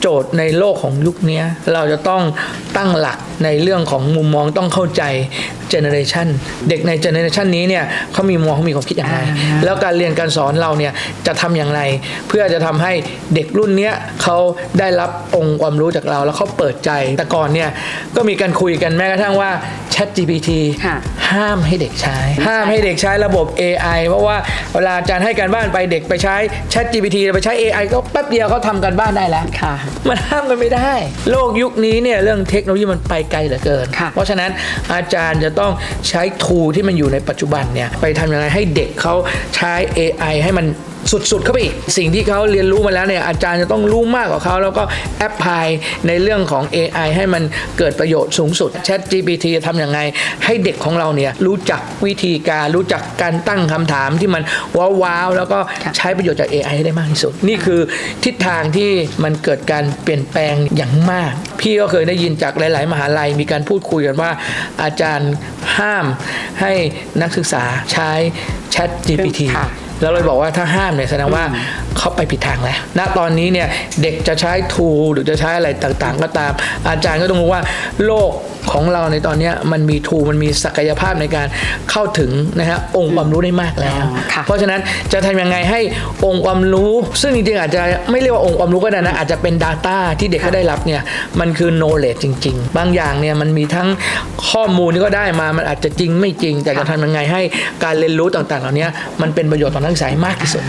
โจทย์ในโลกของยุคนี้เราจะต้องตั้งหลัก ในเรื่องของมุมมองต้องเข้าใจเจเนอเรชันเด็กในเจเนอเรชันนี้เนี่ยเขามีมุมมองเขามีความคิดอย่างไรอ่าฮะแล้วการเรียนการสอนเราเนี่ยจะทำอย่างไร เพื่อจะทำให้เด็กรุ่นเนี้ยเขาได้รับองค์ความรู้จากเรา แล้วเขาเปิดใจแต่ก่อนเนี่ยก็มีการคุยกันแม้กระทั่งว่า Chat GPT ค่ะห้ามให้เด็กใช้ ห้ามให้เด็กใช้ระบบ AI เพราะว่าเวลาอาจารย์ให้การบ้านไปเด็กไปใช้ Chat GPT ไปใช้ AI ก็แป๊บเดียวเขาทำการบ้านได้แล้วค่ะมันห้ามกันไม่ได้ โลกยุคนี้เนี่ยเรื่องเทคโนโลยีมันไปไกลเหลือเกินค่ะเพราะฉะนั้นอาจารย์จะต้องใช้ทูที่มันอยู่ในปัจจุบันเนี่ยไปทำยังไงให้เด็กเขาใช้ AI ให้มัน สุดๆเข้าไปอีกสิ่งที่เขาเรียนรู้มาแล้วเนี่ยอาจารย์จะต้องรู้มากกว่าเขาแล้วก็แอพพลายในเรื่องของ AI ให้มันเกิดประโยชน์สูงสุด Chat GPT จะทำยังไง ให้เด็กของเราเนี่ยรู้จักวิธีการรู้จักการตั้งคำถามที่มันว้าวๆแล้วก็ใช้ประโยชน์จาก AI ให้ได้มากที่สุด นี่คือทิศทางที่มันเกิดการเปลี่ยนแปลงอย่างมาก พี่ก็เคยได้ยินจากหลาย ๆ มหาลัยมีการพูดคุยกันว่า อาจารย์ห้ามให้นักศึกษาใช้ Chat GPT แล้วเราบอกว่าถ้าห้ามเนี่ยแสดงว่าเขาไปผิดทางแล้วณตอนนี้เนี่ยเด็กจะใช้ทูหรือจะใช้อะไรต่างๆ ก็ตาม อาจารย์ก็ต้องรู้ว่าโลก ของเราในตอนเนี้ยมันมีทูมันมีศักยภาพในการเข้าถึงนะฮะองค์ความรู้ได้มากแล้วอ๋อค่ะเพราะฉะนั้นจะทำยังไงให้องค์ความรู้ ซึ่งจริงๆอาจจะไม่เรียกว่าองค์ความรู้ก็ได้นะอาจจะเป็น Data ที่เด็กเขาได้รับเนี่ยมันคือ knowledge จริง ๆ บางอย่างเนี่ยมันมีทั้งข้อมูลที่ก็ได้มามันอาจจะจริงไม่จริง แต่จะทำยังไงให้การเรียนรู้ต่างๆ เหล่านี้มันเป็นประโยชน์ต่อนักศึกษาให้มากที่สุด